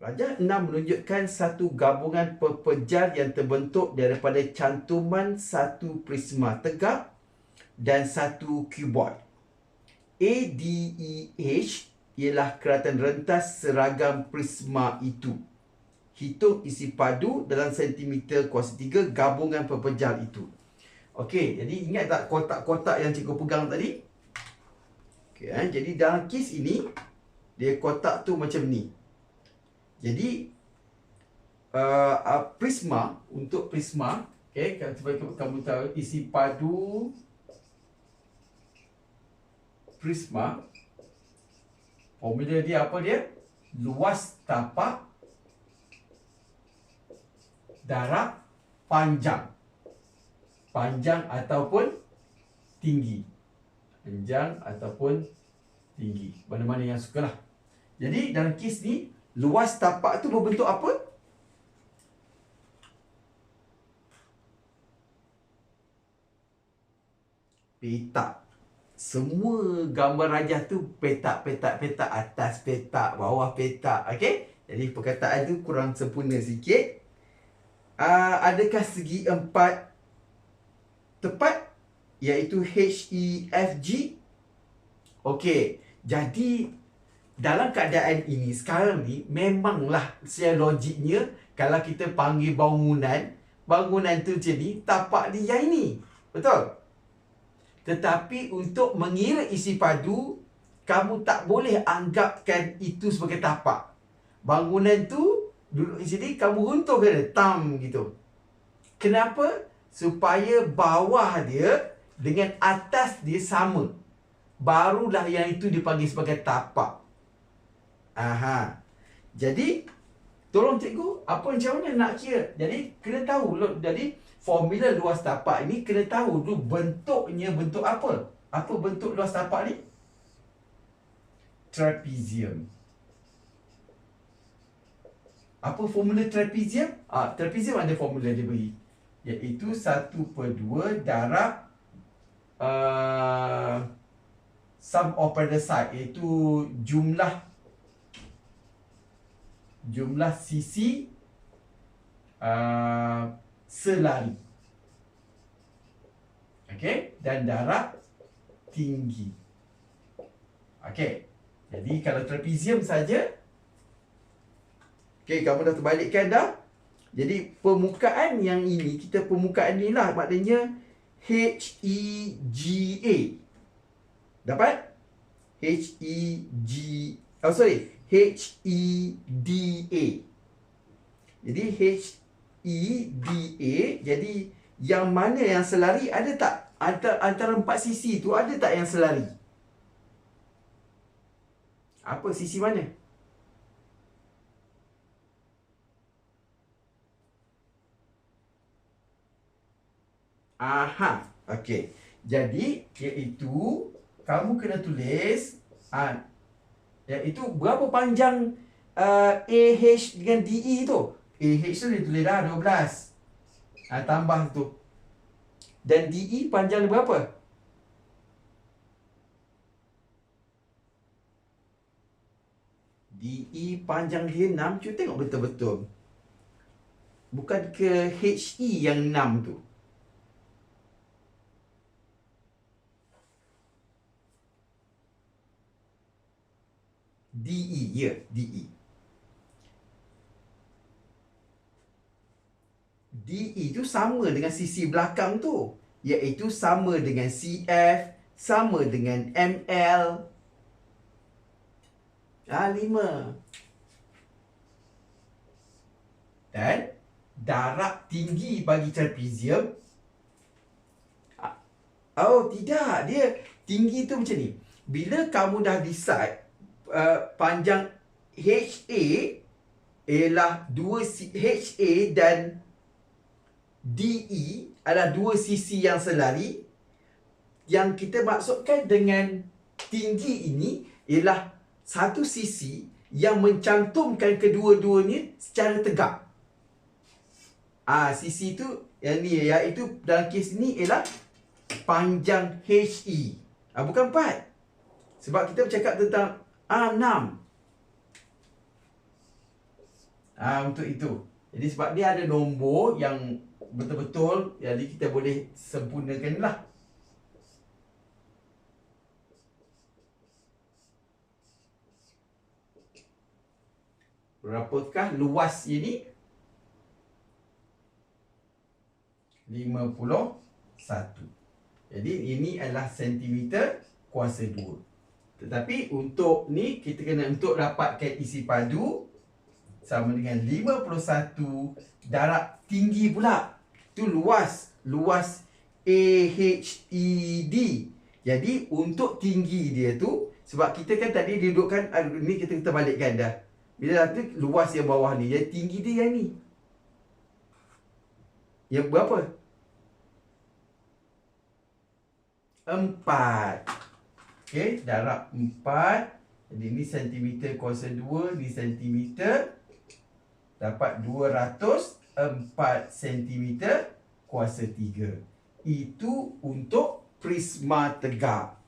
Rajah 6 menunjukkan satu gabungan pepejal yang terbentuk daripada cantuman satu prisma tegak dan satu cuboid. ADEH ialah keratan rentas seragam prisma itu. Hitung isi padu dalam sentimeter kuasa 3 gabungan pepejal itu. Okey, jadi ingat tak kotak-kotak yang cikgu pegang tadi? Okey, eh? jadi dalam kes ini dia kotak tu macam ni. Jadi uh, uh, prisma untuk prisma, okay, supaya kamu tahu isi padu prisma formula dia apa dia? Luas tapak darab panjang. Panjang ataupun tinggi. Panjang ataupun tinggi. Mana-mana yang sukalah. Jadi dalam kes ni luas tapak tu berbentuk apa? Petak. Semua gambar rajah tu petak, petak, petak. Atas petak, bawah petak. Okey? Jadi perkataan tu kurang sempurna sikit. Uh, adakah segi empat tepat? Iaitu H, E, F, G? Okey. Jadi dalam keadaan ini sekarang ni memanglah secara logiknya kalau kita panggil bangunan bangunan tu ni tapak dia ini. Betul? Tetapi untuk mengira isi padu kamu tak boleh anggapkan itu sebagai tapak. Bangunan tu duduk di sini kamu runtuh ke tam gitu. Kenapa? Supaya bawah dia dengan atas dia sama. Barulah yang itu dipanggil sebagai tapak Aha. Jadi tolong cikgu apa macam mana nak kira? Jadi kena tahu jadi formula luas tapak ini kena tahu tu bentuknya bentuk apa? Apa bentuk luas tapak ni? Trapezium. Apa formula trapezium? Ah, trapezium ada formula dia bagi. Iaitu 1 per 2 darab uh, sum of the side iaitu jumlah jumlah sisi uh, selari. Okey, dan darab tinggi. Okey. Jadi kalau trapezium saja Okey, kamu dah terbalikkan dah. Jadi permukaan yang ini, kita permukaan ni lah maknanya H E G A. Dapat? H E G Oh sorry, H-E-D-A. Jadi H-E-D-A. Jadi yang mana yang selari ada tak? Antara, antara empat sisi tu ada tak yang selari? Apa sisi mana? Aha. Okey. Jadi iaitu kamu kena tulis ah Iaitu berapa panjang uh, AH dengan DE tu? AH tu dia tulis dah 12. Ha, tambah tu. Dan DE panjang dia berapa? DE panjang dia 6. Cuba tengok betul-betul. Bukan ke HE yang 6 tu? DE ya DE DE itu sama dengan sisi belakang tu iaitu sama dengan CF sama dengan ML ah lima. Dan darab tinggi bagi trapezium. Ah, oh tidak. Dia tinggi tu macam ni. Bila kamu dah decide uh, panjang HA ialah dua HA dan DE adalah dua sisi yang selari yang kita maksudkan dengan tinggi ini ialah satu sisi yang mencantumkan kedua-duanya secara tegak. Ah, sisi itu yang ni iaitu dalam kes ini ialah panjang HE. Ah, bukan 4. Sebab kita bercakap tentang A6. Ha, untuk itu. Jadi sebab dia ada nombor yang betul-betul jadi kita boleh sempurnakan lah. Berapakah luas ini? 51. Jadi ini adalah sentimeter kuasa 2. Tetapi untuk ni kita kena untuk dapatkan isi padu sama dengan 51 darab tinggi pula. Tu luas, luas AHED. Jadi untuk tinggi dia tu sebab kita kan tadi dudukkan ni kita kita balikkan dah. Bila tu luas yang bawah ni, jadi tinggi dia yang ni. Yang berapa? empat. Okey, darab empat. Jadi ni sentimeter kuasa dua, ni sentimeter. Dapat dua ratus empat sentimeter kuasa tiga. Itu untuk prisma tegak.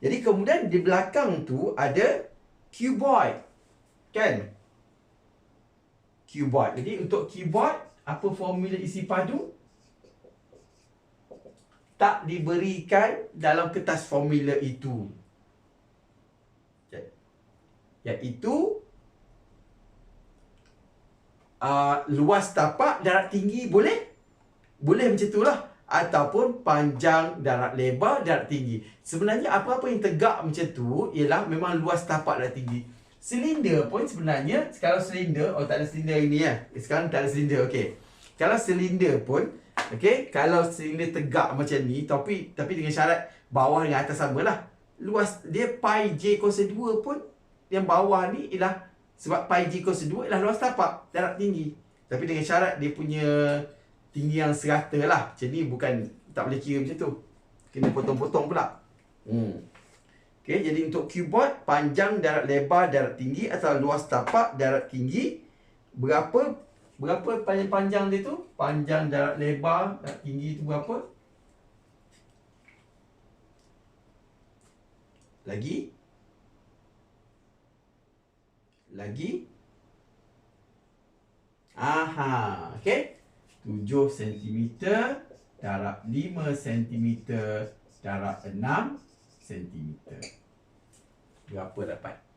Jadi kemudian di belakang tu ada cuboid. Kan? Cuboid. Jadi untuk cuboid, apa formula isi padu? Tak diberikan dalam kertas formula itu. Iaitu uh, luas tapak darab tinggi boleh? Boleh macam itulah. Ataupun panjang darab lebar darab tinggi. Sebenarnya apa-apa yang tegak macam tu ialah memang luas tapak darab tinggi. Silinder pun sebenarnya, kalau silinder, oh tak ada silinder ini ya. Sekarang tak ada silinder, okey. Kalau silinder pun, Okey, kalau silinder tegak macam ni tapi tapi dengan syarat bawah dengan atas samalah. Luas dia pi j kuasa 2 pun yang bawah ni ialah sebab pi j kuasa 2 ialah luas tapak darab tinggi. Tapi dengan syarat dia punya tinggi yang serata lah. Macam ni bukan tak boleh kira macam tu. Kena potong-potong pula. Hmm. Okey, jadi untuk keyboard panjang darab lebar darab tinggi atau luas tapak darab tinggi berapa Berapa panjang-panjang dia tu? Panjang darab lebar, darab tinggi tu berapa? Lagi? Lagi? Aha, okey. 7 cm darab 5 cm darab 6 cm. Berapa dapat?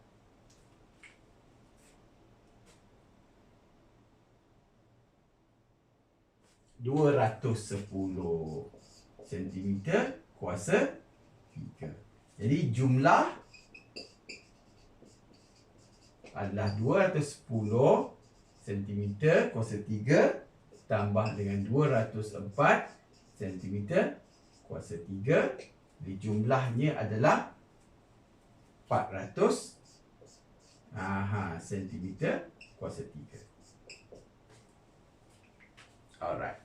210 cm kuasa 3. Jadi jumlah adalah 210 cm kuasa 3 tambah dengan 204 cm kuasa 3. Jadi jumlahnya adalah 400 aha, cm kuasa 3. Alright.